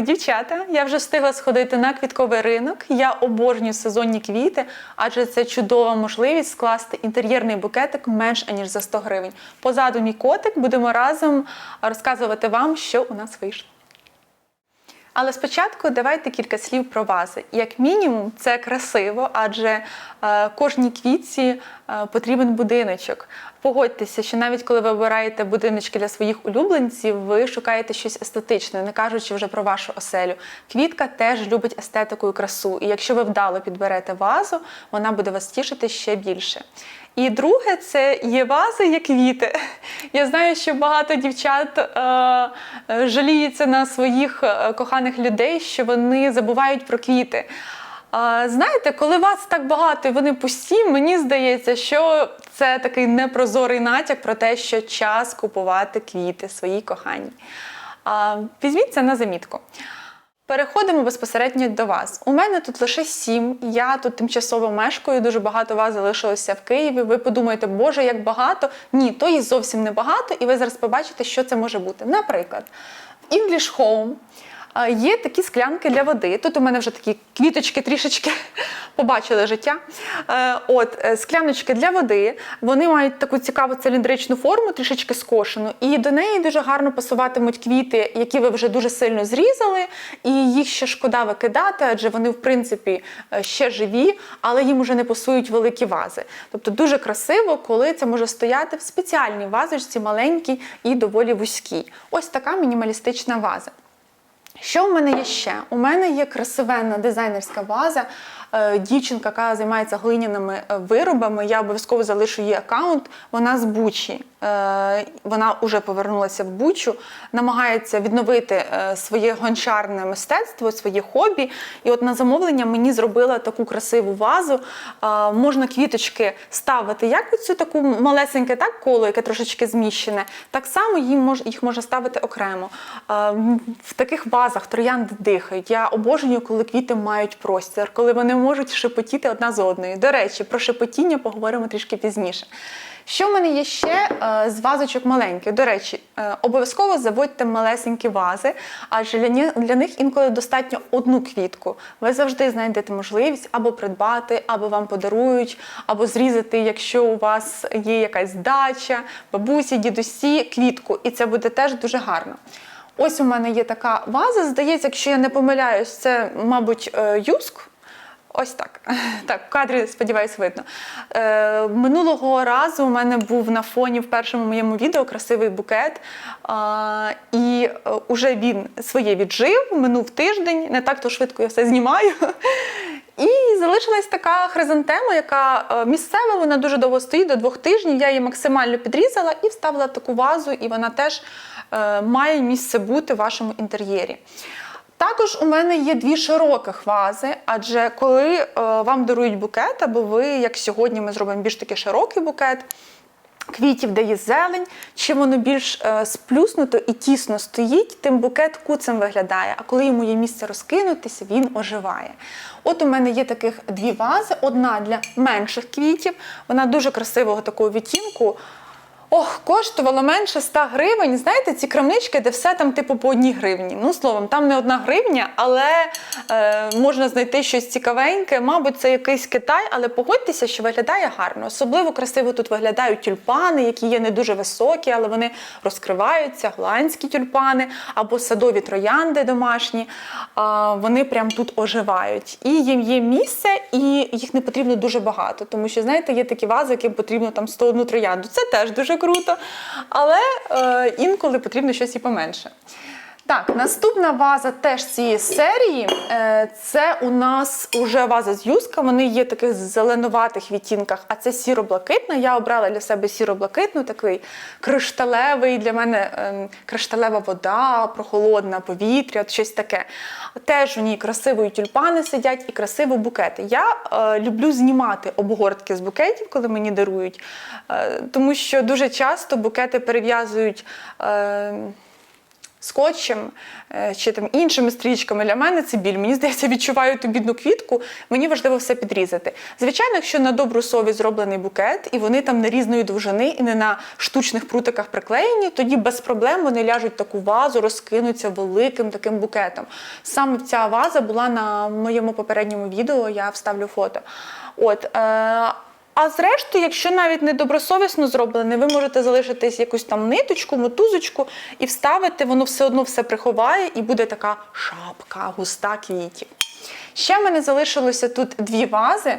Ранку, дівчата. Я вже встигла сходити на квітковий ринок. Я обожнюю сезонні квіти, адже це чудова можливість скласти інтер'єрний букетик менш аніж за 100 гривень. Позаду мій котик будемо разом розказувати вам, що у нас вийшло. Але спочатку давайте кілька слів про вази. Як мінімум, це красиво, адже е, кожній квітці е, потрібен будиночок. Погодьтеся, що навіть коли ви обираєте будиночки для своїх улюбленців, ви шукаєте щось естетичне, не кажучи вже про вашу оселю. Квітка теж любить естетику і красу. І якщо ви вдало підберете вазу, вона буде вас тішити ще більше. І друге, це є вази, є квіти. Я знаю, що багато дівчат е, е, жаліються на своїх е, коханих людей, що вони забувають про квіти. А, Знаєте, коли вас так багато і вони пусті, мені здається, що це такий непрозорий натяк про те, що час купувати квіти своїй коханій. А, Візьміть це на замітку. Переходимо безпосередньо до вас. У мене тут лише сім. Я тут тимчасово мешкаю. Дуже багато вас залишилося в Києві. Ви подумаєте, боже, як багато. Ні, то і зовсім не багато, і ви зараз побачите, що це може бути. Наприклад, English Home є такі склянки для води. Тут у мене вже такі квіточки трішечки побачили життя. Е, От е, скляночки для води. Вони мають таку цікаву циліндричну форму, трішечки скошену, і до неї дуже гарно пасуватимуть квіти, які ви вже дуже сильно зрізали, і їх ще шкода викидати, адже вони, в принципі, е, ще живі, але їм уже не пасують великі вази. Тобто дуже красиво, коли це може стояти в спеціальній вазочці, маленькій і доволі вузькій. Ось така мінімалістична ваза. Що в мене є ще? У мене є красивенна дизайнерська ваза. Е, Дівчинка, яка займається глиняними е, виробами. Я обов'язково залишу її аккаунт. Вона з Бучі. Е, Вона вже повернулася в Бучу, намагається відновити своє гончарне мистецтво, своє хобі. І от на замовлення мені зробила таку красиву вазу. Можна квіточки ставити як оцю таку малесеньке так коло, яке трошечки зміщене. Так само їх можна ставити окремо. В таких вазах троянди дихають. Я обожнюю, коли квіти мають простір, коли вони можуть шепотіти одна з одною. До речі, про шепотіння поговоримо трішки пізніше. Що в мене є ще е, з вазочок маленьких? До речі, е, обов'язково заводьте малесенькі вази, адже для, них інколи достатньо одну квітку. Ви завжди знайдете можливість або придбати, або вам подарують, або зрізати, якщо у вас є якась дача, бабусі, дідусі, квітку. І це буде теж дуже гарно. Ось у мене є така ваза. Здається, якщо я не помиляюсь, це, мабуть, е, юск. Ось так. Так, в кадрі, сподіваюсь, видно. Е, минулого разу у мене був на фоні в першому моєму відео красивий букет. А, і е, уже він своє віджив, минув тиждень, не так то швидко я все знімаю. І залишилась така хризантема, яка е, місцева, вона дуже довго стоїть, до двох тижнів. Я її максимально підрізала і вставила в таку вазу, і вона теж е, має місце бути в вашому інтер'єрі. Також у мене є дві широких вази, адже коли е, вам дарують букет, або ви, як сьогодні, ми зробимо більш такий широкий букет. Квітів, де є зелень, чим воно більш е, сплюснуто і тісно стоїть, тим букет куцем виглядає. А коли йому є місце розкинутися, він оживає. От у мене є таких дві вази: одна для менших квітів, вона дуже красивого такого відтінку. Ох, коштувало менше 100 гривень. Знаєте, ці крамнички, де все там типу по одній гривні. Ну, словом, там не одна гривня, але е, можна знайти щось цікавеньке. Мабуть, це якийсь Китай, але погодьтеся, що виглядає гарно. Особливо красиво тут виглядають тюльпани, які є не дуже високі, але вони розкриваються, голландські тюльпани або садові троянди домашні. А, вони прям тут оживають. І їм є місце, і їх не потрібно дуже багато. Тому що, знаєте, є такі вази, яким потрібно там 101 троянду. Це теж дуже круто. Але е, інколи потрібно щось і поменше. Так, наступна ваза теж цієї серії. Е, Це у нас уже ваза з юска. Вони є таких зеленуватих відтінках, а це сіро-блакитна. Я обрала для себе сіро-блакитну, такий кришталевий для мене ем, кришталева вода, прохолодна повітря, щось таке. Теж у ній красиво тюльпани сидять і красиво букети. Я е, люблю знімати обгортки з букетів, коли мені дарують, е, тому що дуже часто букети перев'язують. Е, скотчем е, чи там іншими стрічками. Для мене це біль. Мені здається, відчуваю ту бідну квітку. Мені важливо все підрізати. Звичайно, якщо на добру совість зроблений букет, і вони там не різної довжини і не на штучних прутиках приклеєні, тоді без проблем вони ляжуть в таку вазу, розкинуться великим таким букетом. Саме ця ваза була на моєму попередньому відео, я вставлю фото. От, е, а зрештою, якщо навіть не добросовісно зроблене, ви можете залишитись якусь там ниточку, мотузочку і вставити, воно все одно все приховає і буде така шапка, густа квітів. Ще в мене залишилося тут дві вази.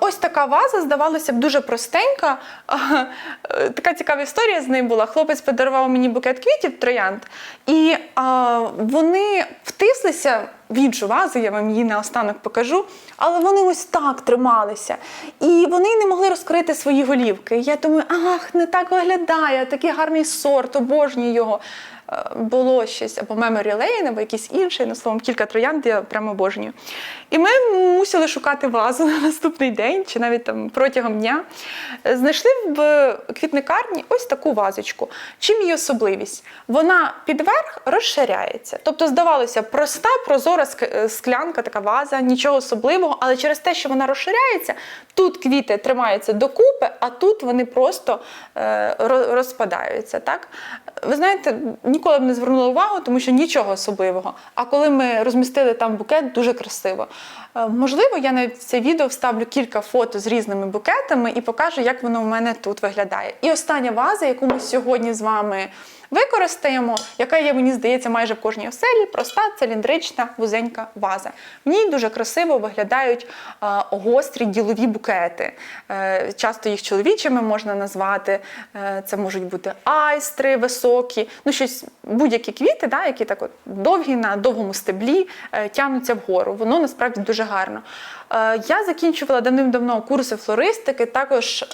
Ось така ваза, здавалося б, дуже простенька. Така цікава історія з нею була. Хлопець подарував мені букет квітів троянд, і вони втислися в іншу вазу, я вам її наостанок покажу, але вони ось так трималися. І вони не могли розкрити свої голівки. Я думаю, ах, не так виглядає, такий гарний сорт, обожнюю його. Було щось або Memory Lane, або якийсь інший, ну словом, кілька троянд я прямо обожнюю. І ми мусили шукати вазу на наступний день, чи навіть там протягом дня. Знайшли в квітникарні ось таку вазочку. Чим її особливість? Вона підверх розширяється. Тобто, здавалося, проста, прозора е, склянка, така ваза, нічого особливого, але через те, що вона розширяється, тут квіти тримаються докупи, а тут вони просто е, розпадаються. Так? Ви знаєте, б не звернула увагу, тому що нічого особливого. А коли ми розмістили там букет, дуже красиво. Е, Можливо, я навіть це відео вставлю кілька фото з різними букетами і покажу, як воно в мене тут виглядає. І остання ваза, яку ми сьогодні з вами використаємо, яка є, мені здається, майже в кожній оселі, проста циліндрична вузенька ваза. В ній дуже красиво виглядають гострі ділові букети. Е, часто їх чоловічими можна назвати. Е, це можуть бути айстри високі, ну щось будь-які квіти, да, які так от довгі на довгому стеблі е, тягнуться вгору. Воно насправді дуже гарно. Я закінчувала давним-давно курси флористики. Також е,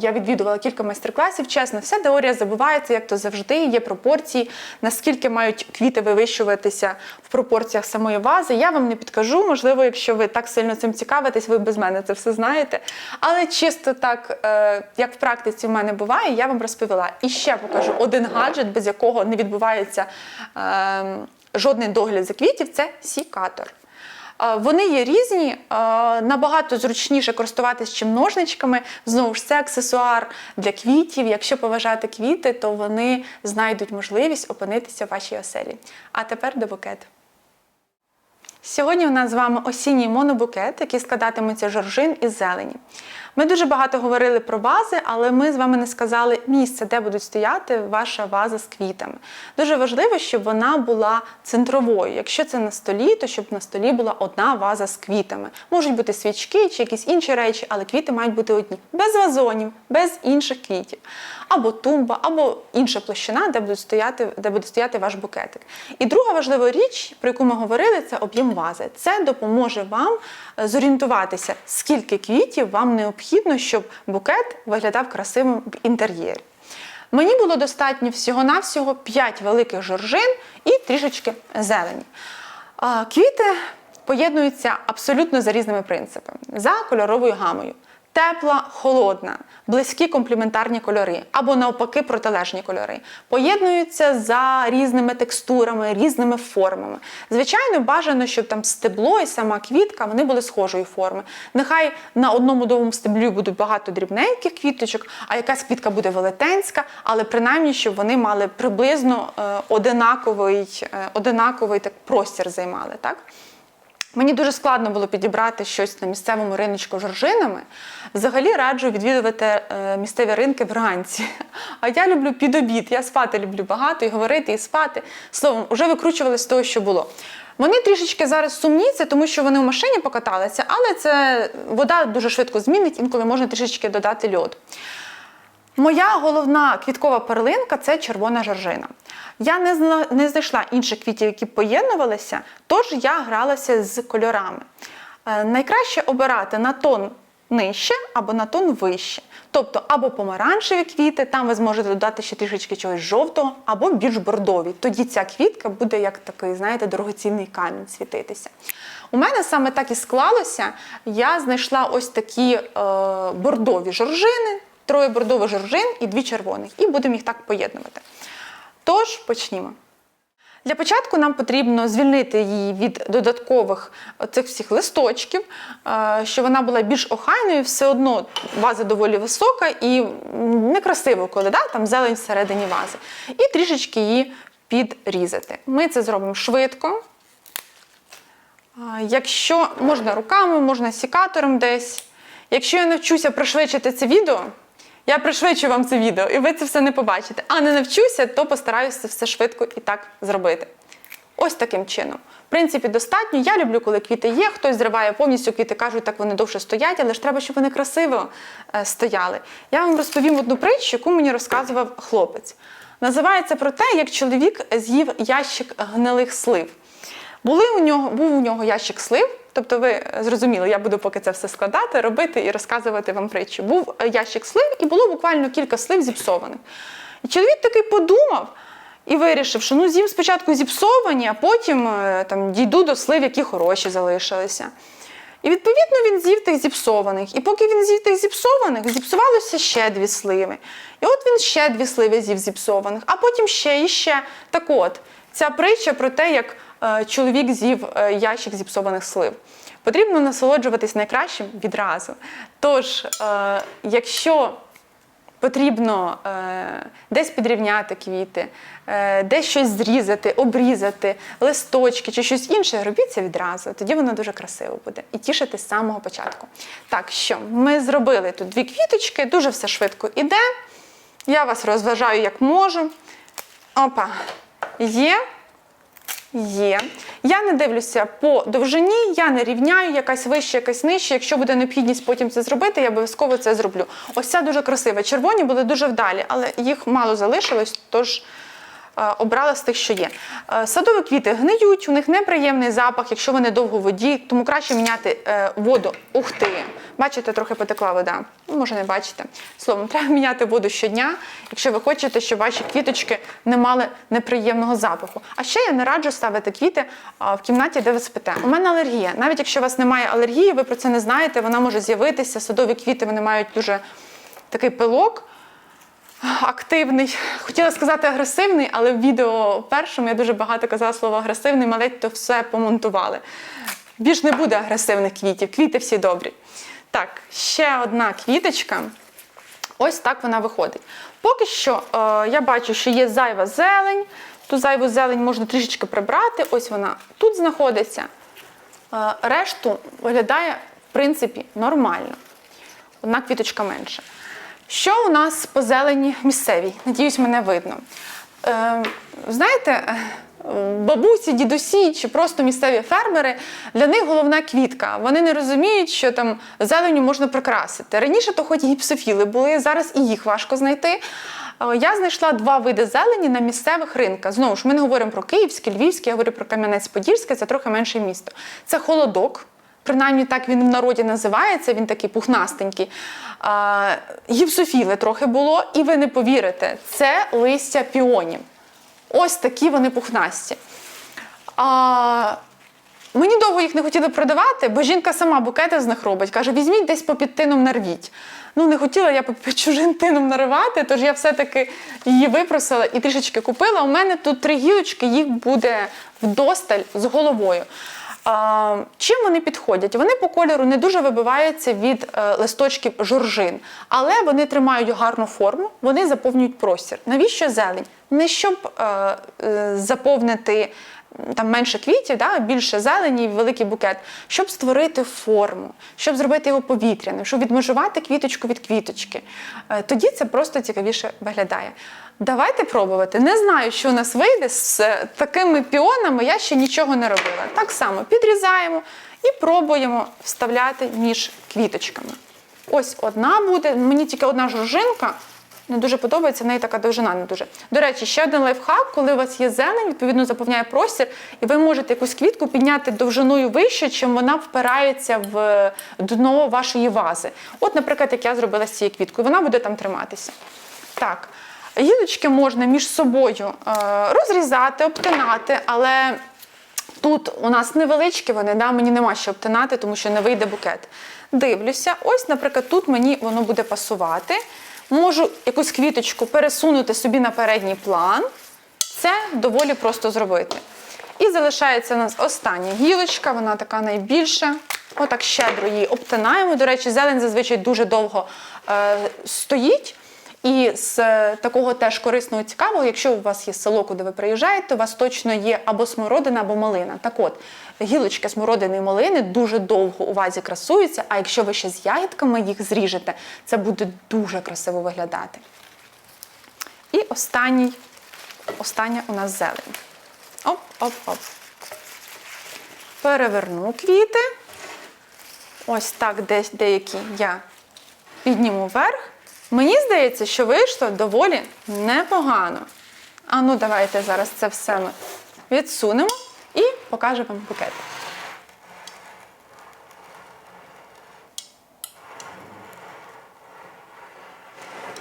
я відвідувала кілька майстер-класів. Чесно, вся теорія забувається, як то завжди. Є пропорції, наскільки мають квіти вивищуватися в пропорціях самої вази. Я вам не підкажу. Можливо, якщо ви так сильно цим цікавитесь, ви без мене це все знаєте. Але чисто так, е, як в практиці в мене буває, я вам розповіла. І ще покажу один гаджет, без якого не відбувається е, жодний догляд за квітів це сікатор. Вони є різні, набагато зручніше користуватися чим ножничками. Знову ж це аксесуар для квітів. Якщо поважати квіти, то вони знайдуть можливість опинитися в вашій оселі. А тепер до букету. Сьогодні у нас з вами осінній монобукет, який складатиметься жоржин із зелені. Ми дуже багато говорили про вази, але ми з вами не сказали місце, де будуть стояти ваша ваза з квітами. Дуже важливо, щоб вона була центровою. Якщо це на столі, то щоб на столі була одна ваза з квітами. Можуть бути свічки чи якісь інші речі, але квіти мають бути одні, без вазонів, без інших квітів. Або тумба, або інша площина, де буде стояти, де буде стояти ваш букетик. І друга важлива річ, про яку ми говорили, це об'єм вази. Це допоможе вам е, зорієнтуватися, скільки квітів вам необхідно, щоб букет виглядав красивим в інтер'єрі. Мені було достатньо всього-навсього 5 великих жоржин і трішечки зелені. Квіти поєднуються абсолютно за різними принципами, за кольоровою гамою. Тепла, холодна, близькі комплементарні кольори або навпаки протилежні кольори. Поєднуються за різними текстурами, різними формами. Звичайно, бажано, щоб там стебло і сама квітка вони були схожої форми. Нехай на одному довгому стеблі буде багато дрібненьких квіточок, а якась квітка буде велетенська, але принаймні, щоб вони мали приблизно е, одинаковий, е, одинаковий так, простір займали. Так? Мені дуже складно було підібрати щось на місцевому риночку з жоржинами. Взагалі раджу відвідувати е, місцеві ринки вранці. А я люблю під обід. Я спати люблю багато і говорити, і спати. Словом, вже викручували з того, що було. Вони трішечки зараз сумні, це тому що вони в машині покаталися, але це вода дуже швидко змінить, інколи можна трішечки додати льоду. Моя головна квіткова перлинка це червона жоржина. Я не, зна- не знайшла інших квітів, які поєднувалися, тож я гралася з кольорами. Е, найкраще обирати на тон нижче або на тон вище. Тобто або помаранчеві квіти, там ви зможете додати ще трішечки чогось жовтого, або більш бордові. Тоді ця квітка буде як такий, знаєте, дорогоцінний камінь світитися. У мене саме так і склалося. Я знайшла ось такі е, бордові жоржини, троє бордових жоржин і дві червоних. І будемо їх так поєднувати. Тож почнімо. Для початку нам потрібно звільнити її від додаткових цих всіх листочків, е, щоб вона була більш охайною, все одно ваза доволі висока і некрасиво, коли да, там зелень всередині вази. І трішечки її підрізати. Ми це зробимо швидко. Якщо можна руками, можна сікатором десь. Якщо я навчуся пришвидшити це відео, я пришвидшу вам це відео, і ви це все не побачите. А не навчуся, то постараюся все швидко і так зробити. Ось таким чином. В принципі, достатньо. Я люблю, коли квіти є. Хтось зриває повністю квіти, кажуть, так вони довше стоять, але ж треба, щоб вони красиво е, стояли. Я вам розповім одну притчу, яку мені розказував хлопець. Називається про те, як чоловік з'їв ящик гнилих слив. Були у нього, був у нього ящик слив, тобто ви зрозуміли, я буду поки це все складати, робити і розказувати вам притчу. Був е, ящик слив, і було буквально кілька слив зіпсованих. І чоловік такий подумав і вирішив, що ну з'їм спочатку зіпсовані, а потім е, там дійду до слив, які хороші залишилися. І відповідно він з'їв тих зіпсованих. І поки він з'їв тих зіпсованих, зіпсувалося ще дві сливи. І от він ще дві сливи з'їв зіпсованих, а потім ще і ще. Так от, ця притча про те, як е, чоловік з'їв е, ящик зіпсованих слив. Потрібно насолоджуватись найкращим відразу. Тож, е, якщо потрібно е, десь підрівняти квіти, е, десь щось зрізати, обрізати, листочки чи щось інше, робіть це відразу. Тоді воно дуже красиво буде і тішити з самого початку. Так що ми зробили тут дві квіточки, дуже все швидко іде. Я вас розважаю як можу. Опа, є. Є. Я не дивлюся по довжині, я не рівняю, якась вища, якась нижча. Якщо буде необхідність потім це зробити, я обов'язково це зроблю. Ось ця дуже красива. Червоні були дуже вдалі, але їх мало залишилось, тож обрала з тих, що є. Е, Садові квіти гниють, у них неприємний запах, якщо вони довго в воді, тому краще міняти е, воду. Ух ти! Бачите, трохи потекла вода. Ну, може, не бачите. Словом, треба міняти воду щодня, якщо ви хочете, щоб ваші квіточки не мали неприємного запаху. А ще я не раджу ставити квіти в кімнаті, де ви спите. У мене алергія. Навіть якщо у вас немає алергії, ви про це не знаєте, вона може з'явитися. Садові квіти вони мають дуже такий пилок активний. Хотіла сказати агресивний, але в відео першому я дуже багато казала слово агресивний, ми то все помонтували. Більш не буде агресивних квітів, квіти всі добрі. Так, ще одна квіточка. Ось так вона виходить. Поки що е, я бачу, що є зайва зелень. Ту зайву зелень можна трішечки прибрати. Ось вона тут знаходиться. Е, решту виглядає, в принципі, нормально. Одна квіточка менше. Що у нас по зелені місцевій? Надіюсь, мене видно. Е, знаєте, е, бабусі, дідусі чи просто місцеві фермери, для них головна квітка. Вони не розуміють, що там зеленю можна прикрасити. Раніше то хоч гіпсофіли були, зараз і їх важко знайти. Е, Я знайшла два види зелені на місцевих ринках. Знову ж, ми не говоримо про Київський, Львівський, я говорю про Кам'янець-Подільський, це трохи менше місто. Це холодок. Принаймні так він в народі називається, він такий пухнастенький. Гіпсофіли трохи було, і ви не повірите, це листя піонів. Ось такі вони пухнасті. А, мені довго їх не хотіли продавати, бо жінка сама букети з них робить. Каже, візьміть десь по під тином нарвіть. Ну, не хотіла я під чужим тином наривати, тож я все-таки її випросила і трішечки купила. У мене тут три гілочки, їх буде вдосталь з головою. Чим вони підходять? Вони по кольору не дуже вибиваються від е, листочків жоржин, але вони тримають гарну форму, вони заповнюють простір. Навіщо зелень? Не щоб е, е, заповнити там менше квітів, да, більше зелені, великий букет, щоб створити форму, щоб зробити його повітряним, щоб відмежувати квіточку від квіточки. Е, тоді це просто цікавіше виглядає. Давайте пробувати. Не знаю, що у нас вийде з е, такими піонами. Я ще нічого не робила. Так само підрізаємо і пробуємо вставляти між квіточками. Ось одна буде. Мені тільки одна жоржинка. Не дуже подобається, в неї така довжина не дуже. До речі, ще один лайфхак, коли у вас є зелень, відповідно заповняє простір, і ви можете якусь квітку підняти довжиною вище, чим вона впирається в дно вашої вази. От, наприклад, як я зробила з цією квіткою, вона буде там триматися. Так, гілочки можна між собою е, розрізати, обтинати, але тут у нас невеличкі вони, да, мені нема що обтинати, тому що не вийде букет. Дивлюся, ось, наприклад, тут мені воно буде пасувати. Можу якусь квіточку пересунути собі на передній план. Це доволі просто зробити. І залишається у нас остання гілочка, вона така найбільша. Отак щедро її обтинаємо. До речі, зелень зазвичай дуже довго е, стоїть. І з е, такого теж корисного цікавого, якщо у вас є село, куди ви приїжджаєте, у вас точно є або смородина, або малина. Так от, гілочки смородини і малини дуже довго у вазі красуються, а якщо ви ще з ягідками їх зріжете, це буде дуже красиво виглядати. І останній, остання у нас зелень. Оп-оп-оп. Переверну квіти. Ось так десь деякі я підніму вверх. Мені здається, що вийшло доволі непогано. А ну, давайте зараз це все ми відсунемо і покажу вам букет.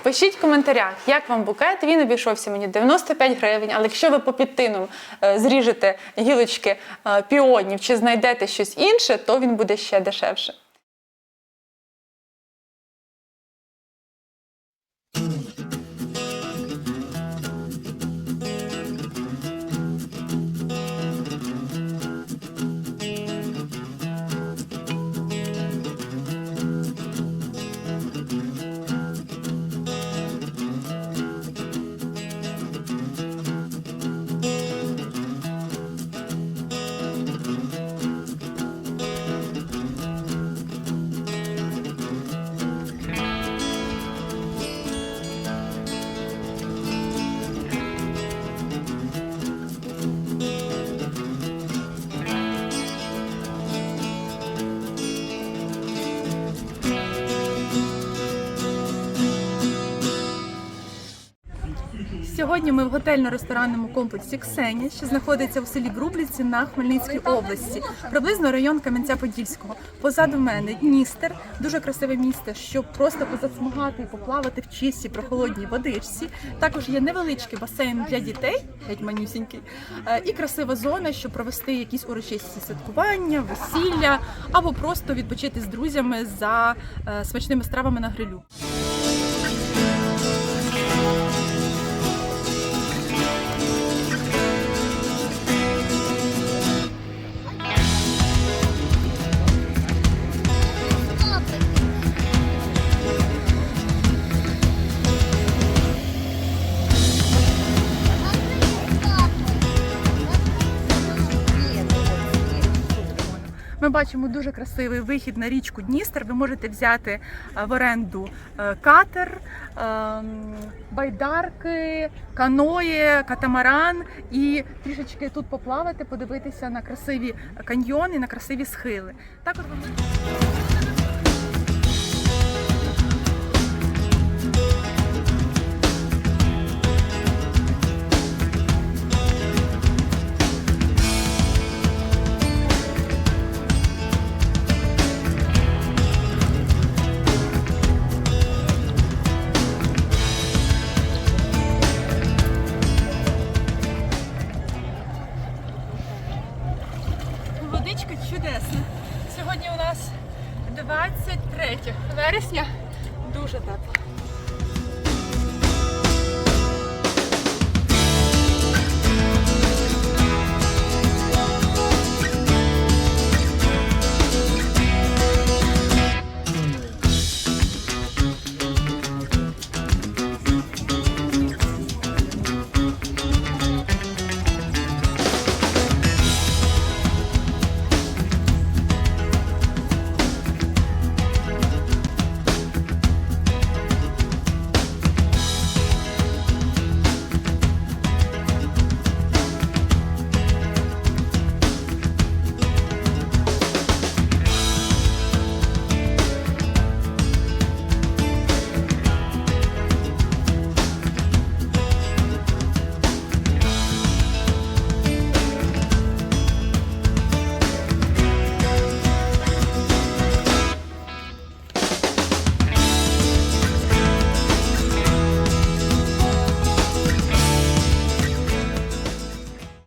Пишіть в коментарях, як вам букет. Він обійшовся мені 95 гривень. Але якщо ви по підтинам е, зріжете гілочки е, піонів чи знайдете щось інше, то він буде ще дешевше. Сьогодні ми в готельно-ресторанному комплексі Ксенія, що знаходиться в селі Грублівці на Хмельницькій області, приблизно район Кам'янця-Подільського. Позаду мене Дністер, дуже красиве місто, щоб просто позасмагати і поплавати в чистій прохолодній водичці. Також є невеличкий басейн для дітей, геть манюсінький, е, і красива зона, щоб провести якісь урочисті святкування, весілля або просто відпочити з друзями за е, смачними стравами на грилю. Бачимо дуже красивий вихід на річку Дністер. Ви можете взяти е, в оренду е, катер, ем, байдарки, каної, катамаран і трішечки тут поплавати, подивитися на красиві каньйони, на красиві схили. Також ви можете Водичка чудесна. Сьогодні у нас 23 вересня. Дуже тепло.